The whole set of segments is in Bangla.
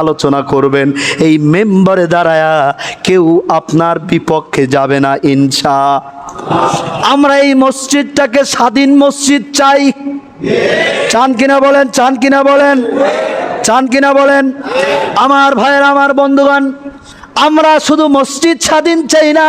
আলোচনা করবেন। এই মেম্বারে দাঁড়ায়া কেউ আপনার বিপক্ষে যাবে না ইনসা আমরা এই মসজিদটাকে স্বাধীন মসজিদ চাই। চান কিনা বলেন, চান কিনা বলেন? চান কিনা বলেন? আমার ভাইয়ের, আমার বন্ধুগণ আমরা শুধু মসজিদ স্বাধীন চাই না।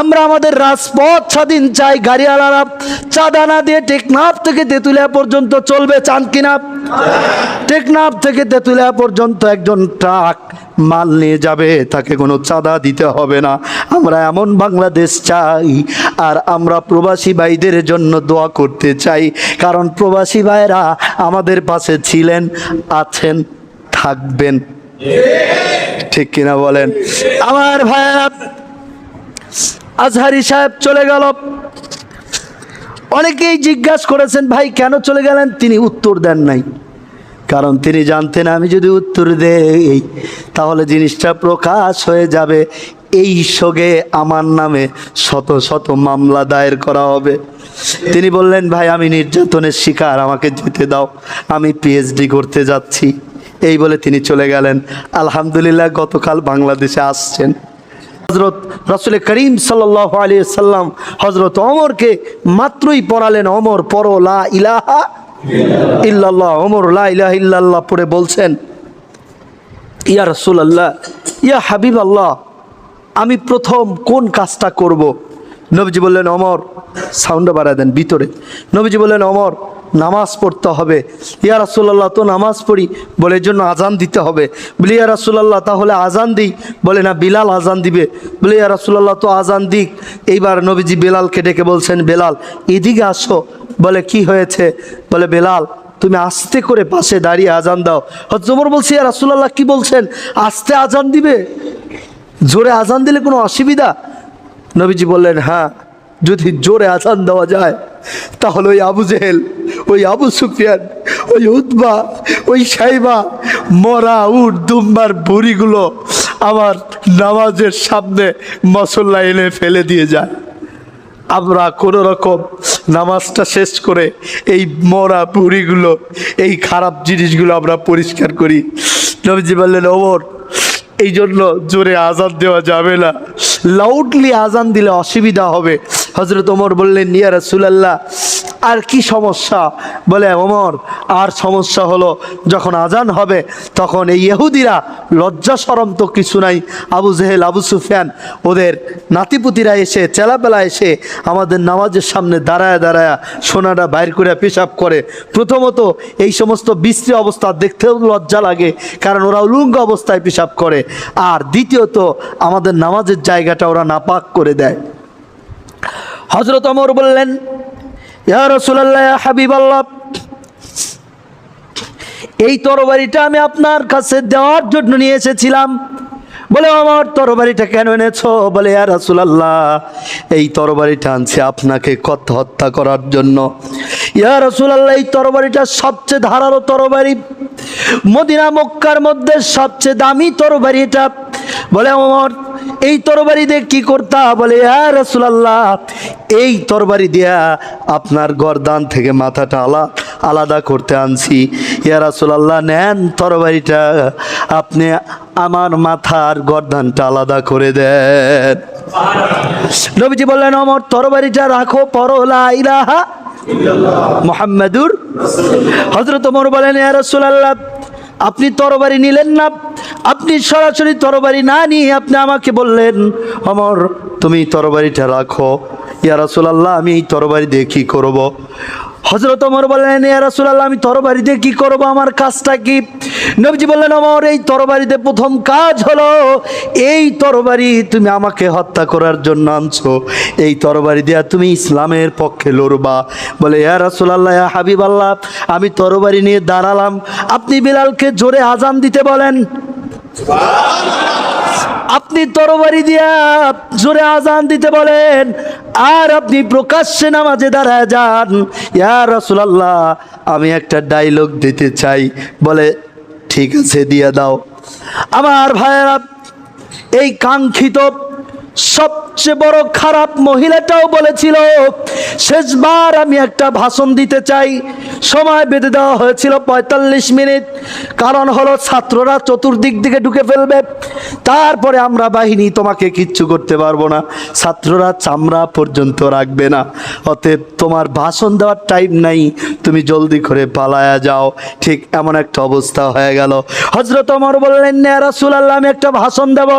আমরা আমাদের রাজপথ স্বাধীন চাই, গাড়িওয়ালারা চাঁদা না দিয়ে টেকনাফ থেকে তেঁতুলিয়া পর্যন্ত চলবে, চান কিনা টেকনাফ থেকে তেঁতুলিয়া পর্যন্ত একজন ট্রাক মাল নিয়ে যাবে, তাকে কোনো চাঁদা দিতে হবে না। আমরা এমন বাংলাদেশ চাই, আর আমরা প্রবাসী ভাইদের জন্য দোয়া করতে চাই, কারণ প্রবাসী ভাইরা আমাদের পাশে ছিলেন, আছেন, থাকবেন। ঠিক কিনা বলেন? আমার ভাইয়া আজহারি সাহেব চলে গেল। অনেকেই জিজ্ঞাসা করেছেন, ভাই, কেন চলে গেলেন? তিনি উত্তর দেন নাই। কারণ তিনি জানতেন, আমি যদি উত্তর দেই, তাহলে জিনিসটা প্রকাশ হয়ে যাবে। এই সঙ্গে আমার নামে শত শত মামলা দায়ের করা হবে। তিনি বললেন, ভাই, আমি নির্যাতনের শিকার, আমাকে যেতে দাও। আমি পিএইচডি করতে যাচ্ছি। এই বলে তিনি চলে গেলেন। আলহামদুলিল্লাহ, গতকাল বাংলাদেশে আসছেন। হজরত রসুল করিম সাল্লাহ আলী সাল্লাম হজরত অমরকে মাত্রই পড়ালেন অমর পড়ো, লা ইলাহা ইল্লাল্লাহ। অমর লা ইলাহা ইল্লাল্লাহ পড়ে বলছেন, ইয়া রসুল আল্লাহ ইয়া হাবিব আল্লাহ আমি প্রথম কোন কাজটা করব। নবীজি বললেন অমর সাউন্ডে বাড়া দেন ভিতরে। নবীজি বললেন অমর নামাজ পড়তে হবে। ইয়া রাসুল্লাহ তো নামাজ পড়ি, বলে জন্য আজান দিতে হবে। বলে ইয়া রাসুল্লাহ তাহলে আজান দিই। বলে না, বিলাল আজান দিবে। বলে ইয়া রাসুল্লাহ তো আজান দিক। এইবার নবীজি বেলালকে ডেকে বলছেন, বেলাল, এদিকে আসো। বলে, কি হয়েছে? বলে, বেলাল, তুমি আস্তে করে পাশে দাঁড়িয়ে আজান দাও। হজমর বলছি, ইয়া রাসুল্লাহ কি বলছেন? আস্তে আজান দিবে? জোরে আজান দিলে কোনো অসুবিধা? নবীজি বললেন হ্যাঁ যদি জোরে আজান দেওয়া যায় তাহলে ওই আবু জেহেল, ওই আবু সুফিয়ান, ওই উদ্বা ওই সাইবা মরা উট দুম্বার বুড়িগুলো আমার নামাজের সামনে মশল্লা এনে ফেলে দিয়ে যায়। আমরা কোনো রকম নামাজটা শেষ করে এই মরা বুড়িগুলো, এই খারাপ জিনিসগুলো আমরা পরিষ্কার করি। নবীজি বললেন, ওমর এই জন্য জোরে আজান দেওয়া যাবে না। লাউডলি আজান দিলে অসুবিধা হবে। হজরত ওমর বললেন নিয়া রাসুলাল্লাহ, আর কি সমস্যা? বলে, ওমর, আর সমস্যা হলো যখন আজান হবে, তখন এই ইহুদিরা লজ্জা সরম তো কিছু নাই। আবু জেহেল, আবু সুফিয়ান, ওদের নাতিপুতিরা এসে চেলাবেলা এসে আমাদের নামাজের সামনে দাঁড়ায় দাঁড়ায় সোনাটা বাইর করে পেশাব করে। প্রথমত এই সমস্ত বিশ্রী অবস্থা দেখতেও লজ্জা লাগে, কারণ ওরা উলুঙ্গ অবস্থায় পেশাব করে। আর দ্বিতীয়ত, আমাদের নামাজের জায়গাটা ওরা নাপাক করে দেয়। হজরত অমর বললেন হাবিব আল্লাহ এই তরবারিটা আমি আপনার কাছে দেওয়ার জন্য নিয়ে এসেছিলাম। বলে আমার তরবারিটা কেন এনেছো? বলে, ইয়া রাসূলুল্লাহ, এই তরবারিটা আনছে আপনাকে কত হত্যা করার জন্য। ইয়া রাসূলুল্লাহ, এই তরবারিটা সবচেয়ে ধারালো তরবারি, মদিনা মক্কার মধ্যে সবচেয়ে দামি তরবারি এটা। বলে আমার এই তরবারি দিয়ে কি করতা? বলে, ইয়া রাসূলুল্লাহ, এই তরবারি দিয়া আপনার গরদান থেকে মাথাটা আলা, আলাদা করতে আনছি। ইয়া রাসূলুল্লাহ, নেন তরবারিটা, আপনি আমার মাথার গরদানটা আলাদা করে দেন। নবীজি বললেন আমার তরবারিটা রাখো পরলা মোহাম্মদুর হজরত ওমর বলেন, ইয়া রাসূলুল্লাহ আপনি তরবারি নিলেন না, আপনি সরাসরি তরবারি না নিয়ে আপনি আমাকে বললেন, অমর, তুমি তরবারিটা রাখো। ইয়া রাসূলুল্লাহ, আমি এই তরবারি দিয়ে কী করব? হজরত অমর বললেন, ইয়া রাসূলুল্লাহ, আমি তরবারি দিয়ে কী করব? আমার কাজটা কি? নবীজি বললেন অমর এই তরবারিতে প্রথম কাজ হলো, এই তরবারি তুমি আমাকে হত্যা করার জন্য আনছো। এই তরবারি দিয়া তুমি ইসলামের পক্ষে লড়বা। বলে, ইয়া রাসূলুল্লাহ, ইয়া হাবিব আল্লাহ আমি তরবারি নিয়ে দাঁড়ালাম। আপনি বিলালকে জোরে আজান দিতে বলেন। আপনি তরবারি দিয়া জোরে আজান দিতে বলেন, আর আপনি প্রকাশ্যে নামাজে দাঁড়ায় যান। ইয়া রসুলাল্লাহ, আমি একটা ডায়লগ দিতে চাই। বলে, ঠিক আছে, দিয়ে দাও। আমার ভাইয়েরা, এই কাঙ্ক্ষিত সব সবচেয়ে বড় খারাপ মহিলাটাও বলেছিল, শেষবার আমি একটা ভাষণ দিতে চাই। সময় বেঁধে দেওয়া হয়েছিল পঁয়তাল্লিশ মিনিট। কারণ হলো ছাত্ররা চতুর্দিক দিকে ঢুকে ফেলবে। তারপরে আমরা বাহিনী তোমাকে কিচ্ছু করতে পারব না। ছাত্ররা চামড়া পর্যন্ত রাখবে না। অতএব তোমার ভাষণ দেওয়ার টাইম নাই। তুমি জলদি করে পালায়া যাও। ঠিক এমন একটা অবস্থা হয়ে গেল। হজরত অমর বললেন রাসুল আল্লাহ আমি একটা ভাষণ দেব।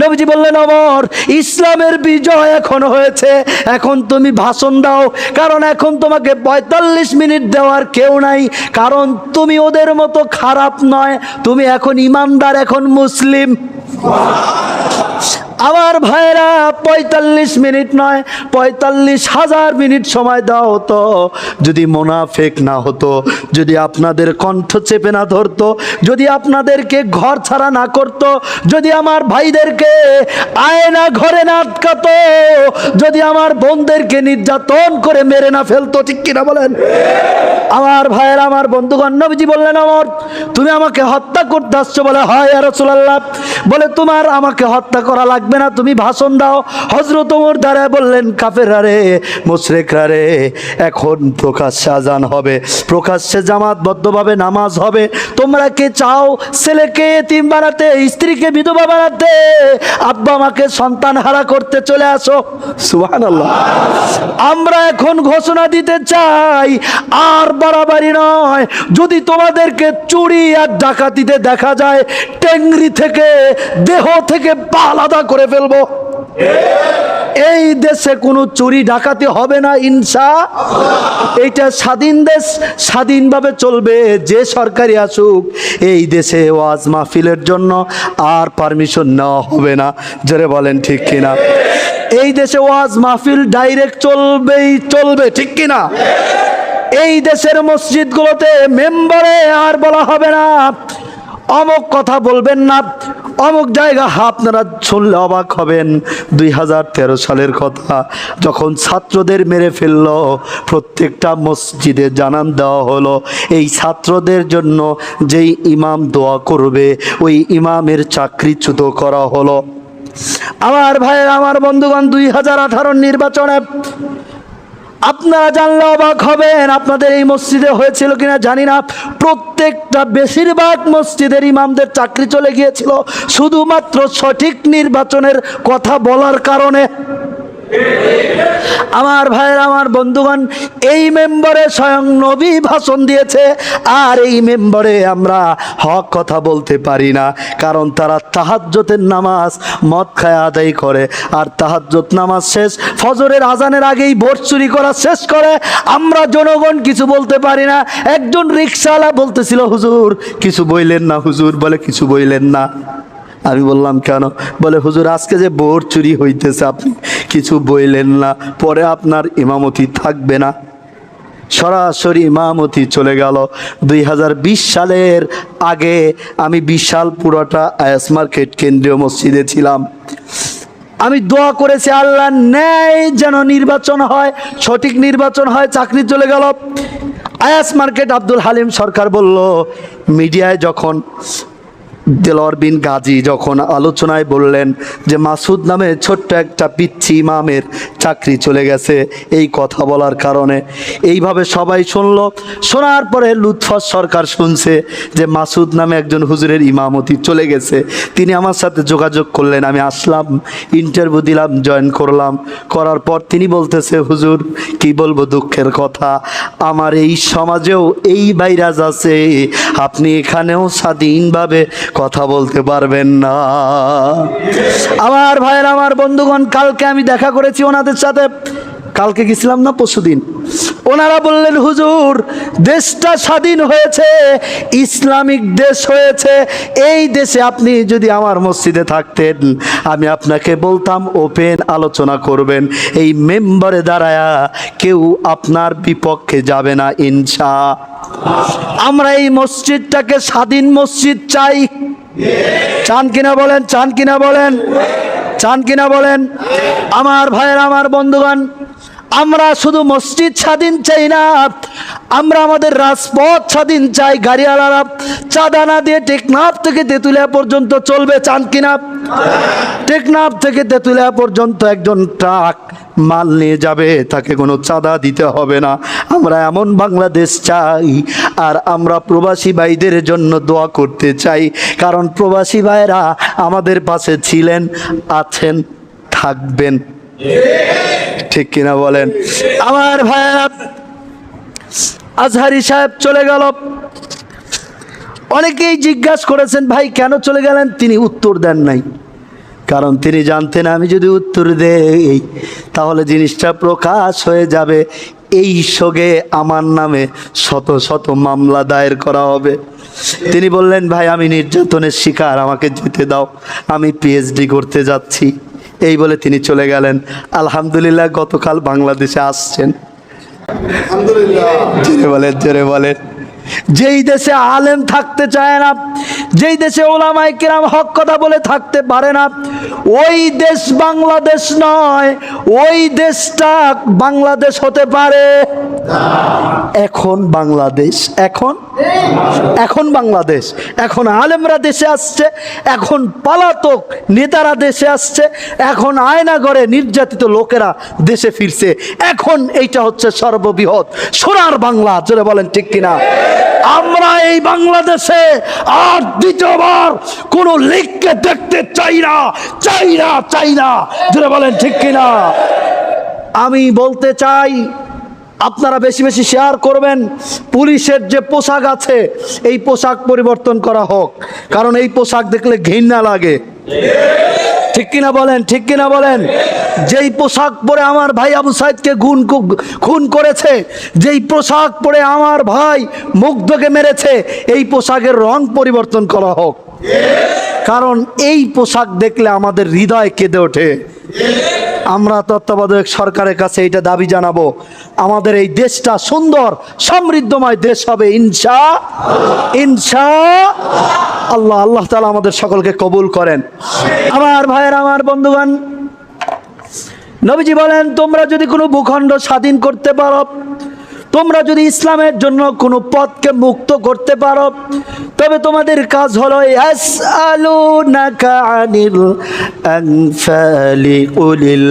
নবীজি বললেন অমর ইসলামের বিজয় এখন হয়েছে। এখন তুমি ভাষণ দাও, কারণ এখন তোমাকে পঁয়তাল্লিশ মিনিট দেওয়ার কেউ নাই, কারণ তুমি ওদের মতো খারাপ নয়, তুমি এখন ইমানদার, এখন মুসলিম। আমার ভাইরা পঁয়তাল্লিশ মিনিট নয়, পঁয়তাল্লিশ হাজার মিনিট সময় দেওয়া হতো। যদি মোনাফেক না হতো, যদি আপনাদের কণ্ঠ চেপে না ধরতো, যদি আপনাদেরকে ঘর ছাড়া না করত, যদি আমার ভাইদেরকে আয়না ঘরে না আটকাতো, যদি আমার বোনদেরকে নির্যাতন করে মেরে না ফেলতো, ঠিক কিনা বলেন? আমার ভাইয়ের, আমার বন্ধুগণ, নবীজি বললেন আমার তুমি আমাকে হত্যা করতে আসছো বলে, হয় আর বলে, তোমার আমাকে হত্যা করা লাগবে না, তুমি ভাষণ দাও। হজরত ওমর দ্বারা বললেন কাফেরা রে, মুশরেকরা রে, এখন প্রকাশ্যে আজান হবে। প্রকাশ্যে জামাতবদ্ধভাবে নামাজ হবে। তোমরা কে চাও ছেলেকে এতিম বানাতে, স্ত্রীকে বিধবা বানাতে? আব্বা আমাকে সন্তান হারা করতে চলে আসো। সুবহানাল্লাহ। আমরা এখন ঘোষণা দিতে চাই, আর বাড়াবাড়ি নয়। যদি তোমাদেরকে চুরি আর ডাকাতিতে দেখা যায়, টেংরি থেকে, দেহ থেকে পা আলাদা করে ফেলব? এই দেশে কোনো চুরি ডাকাতি হবে না ইনসা এইটা স্বাধীন দেশ, স্বাধীনভাবে চলবে, যে সরকারি আসুক, এই দেশে ওয়াজ মাহফিলের জন্য আর পারমিশন নেওয়া হবে না। জোরে বলেন, ঠিক কিনা? এই দেশে ওয়াজ মাহফিল ডাইরেক্ট চলবেই, চলবে, ঠিক কিনা? এই দেশের মসজিদগুলোতে মেম্বারে আর বলা হবে না। অমুক কথা বলবেন না। অমুক জায়গা আপনারা শুনলে অবাক হবেন। দুই হাজার তেরো সালের কথা, যখন ছাত্রদের মেরে ফেলল, প্রত্যেকটা মসজিদে জানান দেওয়া হলো, এই ছাত্রদের জন্য যেই ইমাম দোয়া করবে, ওই ইমামের চাকরিচ্যুত করা হলো। আমার ভাইয়ের, আমার বন্ধুগণ, দুই হাজার নির্বাচনে আপনারা জানলে অবাক হবেন, আপনাদের এই মসজিদে হয়েছিল কিনা জানি না। প্রত্যেকটা বেশিরভাগ মসজিদের ইমামদের চাকরি চলে গিয়েছিল, শুধুমাত্র সঠিক নির্বাচনের কথা বলার কারণে। আমার ভাইয়ের, আমার বন্ধুগণ, এই মেম্বারে স্বয়ং নবী ভাষণ দিয়েছে, আর এই মেম্বারে আমরা হক কথা বলতে পারি না, কারণ তারা তাহাজ্জতের নামাজ মদ খায় আদায় করে, আর তাহাজ্জত নামাজ শেষ, ফজরের আজানের আগেই ভোট চুরি করা শেষ করে, আমরা জনগণ কিছু বলতে পারি না, একজন রিক্সাওয়ালা বলতেছিল, হুজুর, কিছু বইলেন না, হুজুর বলে কিছু বইলেন না। আমি বললাম, কেন? বলে, হুজুর, আজকে যে বোর চুরি হইতেছে, আপনি কিছু বইলেন না, পরে আপনার ইমামতি থাকবে না। সরাসরি ইমামতি চলে গেল। দুই হাজার বিশ সালের আগে আমি বিশাল পুরোটা আয়াস মার্কেট কেন্দ্রীয় মসজিদে ছিলাম। আমি দোয়া করেছি, আল্লাহ ন্যায় যেন নির্বাচন হয়, সঠিক নির্বাচন হয়। চাকরি চলে গেল। আয়াস মার্কেট আব্দুল হালিম সরকার বলল, মিডিয়ায় যখন দেলোয়ার বিন গাজী যখন আলোচনায় বললেন যে মাসুদ নামে ছোট্ট একটা পিচ্ছি ইমামের চাকরি চলে গেছে এই কথা বলার কারণে। এইভাবে সবাই শুনল। শোনার পরে লুৎফর সরকার শুনছে যে মাসুদ নামে একজন হুজুরের ইমামতি চলে গেছে। তিনি আমার সাথে যোগাযোগ করলেন, আমি আসলাম ইন্টারভিউ দিলাম জয়েন করলাম। করার পর তিনি বলতেছে, হুজুর, কি বলব দুঃখের কথা? আমার এই সমাজেও এই ভাইরাস আছে। আপনি এখানেও স্বাধীনভাবে কথা বলতে পারবেন না। আমার ভাইয়ের, আমার বন্ধুগণ, কালকে আমি দেখা করেছি ওনাদের সাথে কালকে গেছিলাম না পরশুদিন ওনারা বললেন, হুজুর, দেশটা স্বাধীন হয়েছে, ইসলামিক দেশ হয়েছে। এই দেশে আপনি যদি আমার মসজিদে থাকতেন, আমি আপনাকে বলতাম, ওপেন আলোচনা করবেন। এই মেম্বারে দাঁড়ায়া কেউ আপনার বিপক্ষে যাবে না ইনসা আমরা এই মসজিদটাকে স্বাধীন মসজিদ চাই। চান কিনা বলেন, চান কিনা বলেন, চান কিনা বলেন। আমার ভাইয়ের, আমার বন্ধুগণ, আমরা শুধু মসজিদ স্বাধীন চাই না। আমরা আমাদের রাজপথ স্বাধীন চাই, গাড়িওয়ালারা চাঁদা না দিয়ে টেকনাফ থেকে তেঁতুলিয়া পর্যন্ত চলবে, চান কিনা? টেকনাফ থেকে তেঁতুলিয়া পর্যন্ত একজন ট্রাক মাল নিয়ে যাবে, তাকে কোনো চাঁদা দিতে হবে না। আমরা এমন বাংলাদেশ চাই, আর আমরা প্রবাসী ভাইদের জন্য দোয়া করতে চাই, কারণ প্রবাসী ভাইরা আমাদের পাশে ছিলেন, আছেন, থাকবেন। ঠিক কিনা বলেন? আমার ভাইয়া আজহারি সাহেব চলে গেল। অনেকেই জিজ্ঞাসা করেছেন, ভাই, কেন চলে গেলেন? তিনি উত্তর দেন নাই। কারণ তিনি জানতেন আমি যদি উত্তর দেই তাহলে জিনিসটা প্রকাশ হয়ে যাবে। এই শোকে আমার নামে শত শত মামলা দায়ের করা হবে। তিনি বললেন ভাই আমি নির্যাতনের শিকার আমাকে যেতে দাও। আমি পিএইচডি করতে যাচ্ছি। এই বলে তিনি চলে গেলেন। আলহামদুলিল্লাহ গতকাল বাংলাদেশে আসছেন। জোরে বলেন জোরে বলেন। যেই দেশে আলেম থাকতে চায় না, যেই দেশে ওলামাই কিরাম হক কথা বলে থাকতে পারে না, ওই দেশ বাংলাদেশ নয়, ওই দেশটা বাংলাদেশ হতে পারে। এখন বাংলাদেশ, এখন? এখন বাংলাদেশ, এখন আলেমরা দেশে আসছে, এখন পালাতক নেতারা দেশে আসছে, এখন আয়না ঘরে নির্যাতিত লোকেরা দেশে ফিরছে। এখন এইটা হচ্ছে সর্ববৃহৎ সোনার বাংলা, জোরে বলেন ঠিক কিনা? আমরা এই বাংলাদেশে আর দ্বিতীয়বার কোন লিগকে দেখতে চাই না চাই না চাই না। জোরে বলেন, ঠিক কিনা? আমি বলতে চাই, আপনারা বেশি বেশি শেয়ার করবেন, পুলিশের যে পোশাক আছে, এই পোশাক পরিবর্তন করা হোক। কারণ এই পোশাক দেখলে ঘৃণা লাগে। ঠিক কিনা বলেন, ঠিক কিনা বলেন? যেই পোশাক পরে আমার ভাই আবু সাইদকে গুণ খুন করেছে, যেই পোশাক পরে আমার ভাই মুগ্ধকে মেরেছে, এই পোশাকের রং পরিবর্তন করা হোক। কারণ এই পোশাক দেখলে আমাদের হৃদয় কেঁদে ওঠে। আমরা তত্ত্বাবধায়ক সরকারের কাছে এটা দাবি জানাব। আমাদের এই দেশটা সুন্দর, সমৃদ্ধময় দেশ হবে, ইনশা ইনশা, আল্লাহ আল্লাহ তালা আমাদের সকলকে কবুল করেন। আমার ভাইয়ের, আমার বন্ধুগণ, নবীজি বলেন, তোমরা যদি কোনো ভূখণ্ড স্বাধীন করতে পারো তোমরা যদি ইসলামের জন্য কোনো পথকে মুক্ত করতে পারো, তবে তোমাদের কাজ হলো আনিল আনফালি কুলিল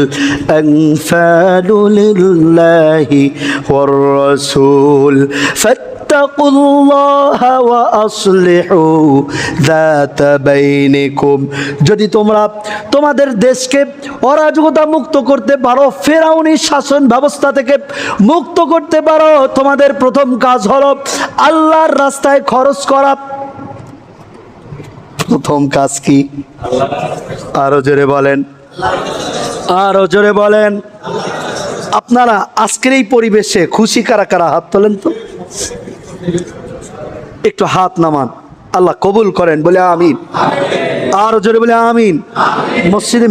আনফালু লিল্লাহি ওয়ার রাসূল। فاتقوا الله وأصلحوا ذات بينكم যদি তোমরা তোমাদের দেশকে অরাজকতা মুক্ত করতে পারো ফেরাউনি শাসন ব্যবস্থা থেকে মুক্ত করতে পারো তোমাদের প্রথম কাজ হলো আল্লাহর রাস্তায় খরচ করা প্রথম কাজ কি আরো জোরে বলেন আরো জোরে বলেন আপনারা আজকের এই পরিবেশে খুশি কারা কারা হাত তোলেন তো একটু হাত নামান। আল্লাহ কবুল করেন বলে আমিন। আর জোরে বলে আমিন। মসজিদে